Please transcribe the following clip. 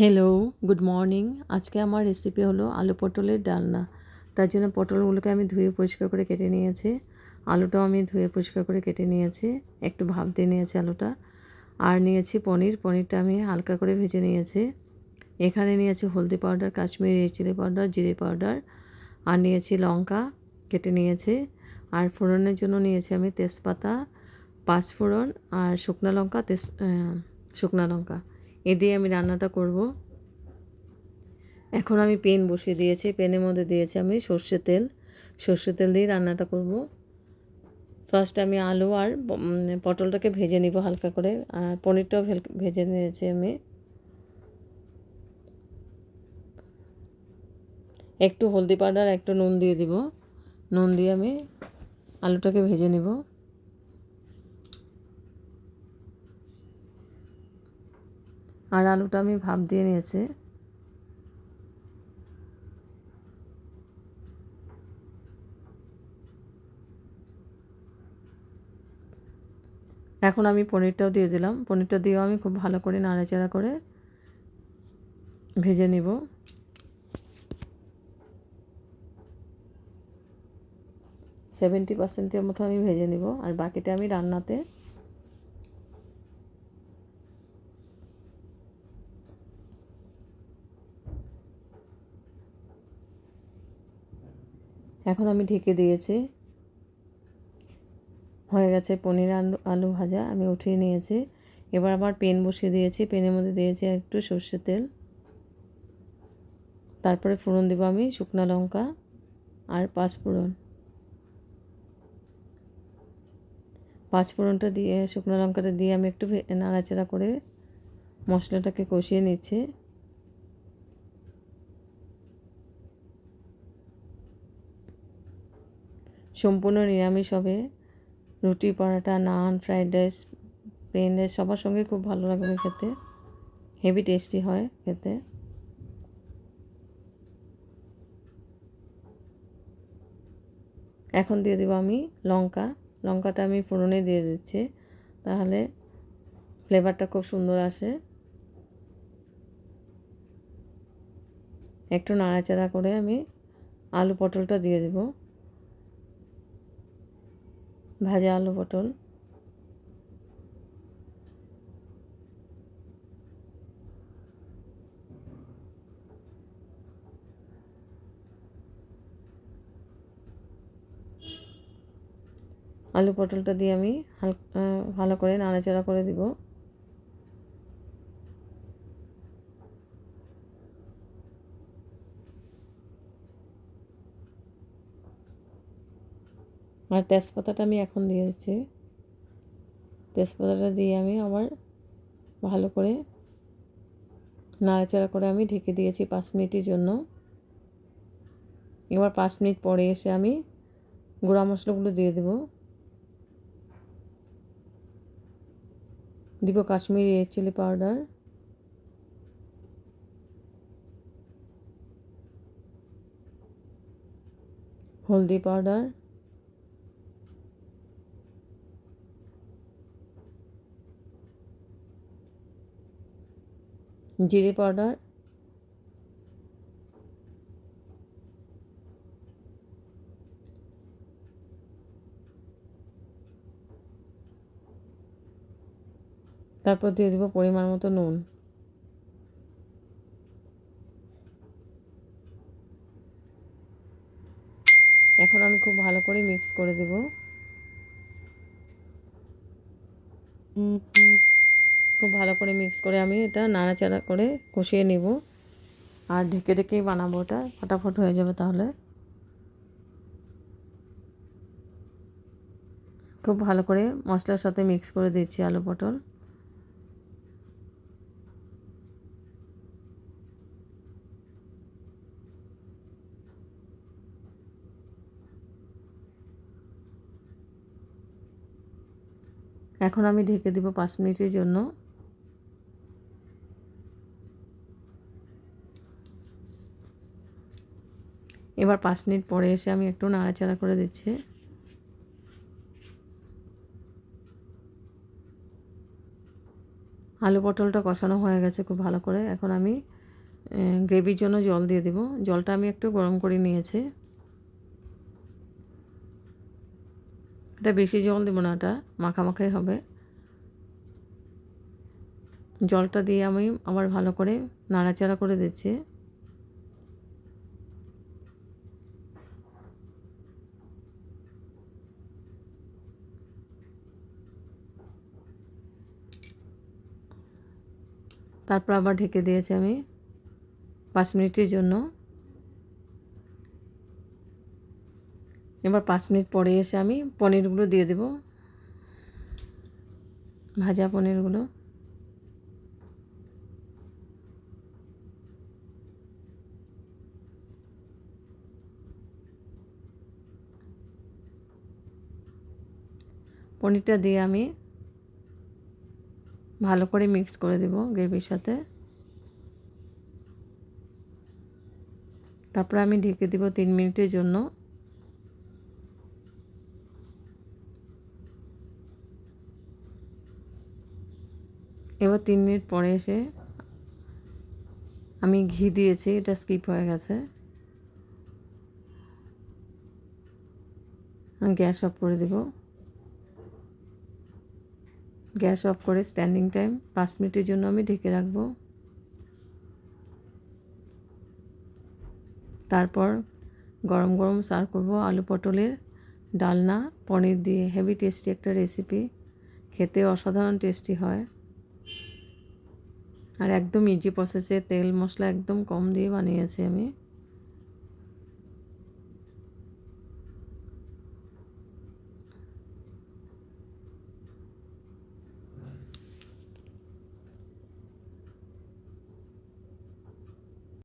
Hello good morning আজকে আমার recipe হলো আলু পটলের ডালনা। তার জন্য পটলগুলোকে আমি ধুয়ে পরিষ্কার করে কেটে নিয়েছি। আলুটাও আমি ধুয়ে পরিষ্কার করে কেটে নিয়েছি। একটু ভাপ দিয়ে নিয়েছি আলুটা। আর নিয়েছি পনির। পনিরটা আমি হালকা করে ভেজে নিয়েছি। এখানে নিয়েছি হলদি পাউডার, কাশ্মীরি চিলি পাউডার জিরে পাউডার আর নিয়েছি লঙ্কা কেটে নিয়েছি। আর ফোড়নের জন্য নিয়েছি আমি তেজপাতা, পাঁচফোড়ন আর শুকনো লঙ্কা, তেজ শুকনো লঙ্কা। এ দিয়ে আমি রান্নাটা করব। এখন আমি পেন বসিয়ে দিয়েছি, পেনের মধ্যে দিয়েছি আমি সর্ষে তেল। সর্ষে তেল দিয়ে রান্নাটা করব। ফার্স্ট আমি আলু আর পটলটাকে ভেজে নিব হালকা করে, আর পনিরটাও ভেজে নিয়েছি আমি। একটু হলদি পাউডার, একটু নুন দিয়ে দিব। নুন দিয়ে আমি আলুটাকে ভেজে নিব। আর আলুটা আমি ভাপ দিয়ে নিয়েছি। এখন আমি পনিরটাও দিয়ে দিলাম। পনিরটা দিয়েও আমি খুব ভালো করে নাড়াচাড়া করে ভেজে নিব। সেভেন্টি পার্সেন্টের মতো আমি ভেজে নিব। আর বাকিটা আমি রান্নাতে এখন আমি ঢেকে দিয়েছি। হয়ে গেছে পনির আলু আলু ভাজা, আমি উঠিয়ে নিয়েছি। এবার আবার পেন বসিয়ে দিয়েছি। পেনের মধ্যে দিয়েছি একটু সর্ষের তেল। তারপরে ফোড়ন দেবো আমি শুকনো লঙ্কা আর পাঁচফোড়ন। পাঁচফোড়নটা দিয়ে, শুকনো লঙ্কাটা দিয়ে আমি একটু নাড়াচাড়া করে মশলাটাকে কষিয়ে নিচ্ছি। সম্পূর্ণ নিরামিষ হবে। রুটি, পরোটা, naan fried rice plain rice সবার সঙ্গে খুব ভালো লাগবে খেতে। হেভি টেস্টি হয় খেতে। এখন দিয়ে দেবো আমি লঙ্কা। লঙ্কাটা আমি ফোড়নে দিয়ে দিচ্ছি। তাহলে ফ্লেভারটা খুব সুন্দর আসে। একটু নাড়াচাড়া করে আমি আলু পটলটা দিয়ে দেবো। ভাজা আলু পটল। আলু পটলটা দিয়ে আমি হালকা ভালো করে নাড়াচাড়া করে দিব। আর তেজপাতাটা আমি এখন দিয়ে দিচ্ছি তেজপাতাটা দিয়ে আমি আবার ভালো করে নাড়াচাড়া করে আমি ঢেকে দিয়েছি পাঁচ মিনিটের জন্য। এবার পাঁচ মিনিট পরে এসে আমি গুঁড়া মশলাগুলো দিয়ে দেব। দিব কাশ্মীরি রেড চিলি পাউডার হলদি পাউডার জিরে পাউডার, তারপর দিয়ে দেবো পরিমাণ মতো নুন। এখন আমি খুব ভালো করে মিক্স করে দেব। খুব ভালো করে মিক্স করে আমি এটা নাড়াচাড়া করে কষিয়ে নিব। আর ঢেকে ঢেকেই বানাবো ওটা। ফটাফট হয়ে যাবে তাহলে। খুব ভালো করে মশলার সাথে মিক্স করে দিচ্ছি আলু পটল। এখন আমি ঢেকে দিব পাঁচ মিনিটের জন্য। এবার পাঁচ মিনিট পরে এসে আমি একটু নাড়াচাড়া করে দিচ্ছি। আলু পটলটা কষানো হয়ে গেছে খুব ভালো করে। এখন আমি গ্রেভির জন্য জল দিয়ে দেব। জলটা আমি একটু গরম করে নিয়েছি। এটা বেশি জল দেবো না, এটা মাখামাখাই হবে। জলটা দিয়ে আমি আবার ভালো করে নাড়াচাড়া করে দিচ্ছি। তারপর আবার ঢেকে দিয়েছি আমি পাঁচ মিনিটের জন্য। এবার পাঁচ মিনিট পরে এসে আমি পনিরগুলো দিয়ে দেব। ভাজা পনিরগুলো। পনিরটা দিয়ে আমি ভালো করে মিক্স করে দেব গ্রেভির সাথে। তারপর আমি ঢেকে দেব তিন মিনিটের জন্য। এবার তিন মিনিট পরে এসে আমি ঘি দিয়েছি, এটা স্কিপ হয়ে গেছে। গ্যাস অফ করে দেবো। গ্যাস অফ করে স্ট্যান্ডিং টাইম, পাঁচ মিনিটের জন্য আমি ঢেকে রাখব। তারপর গরম গরম সার্ভ করব আলু পটলের ডালনা, পনির দিয়ে। হেভি টেস্টি একটা রেসিপি খেতে অসাধারণ টেস্টি হয়। আর একদম ইজি প্রসেসে তেল মশলা একদম কম দিয়ে বানিয়েছি আমি।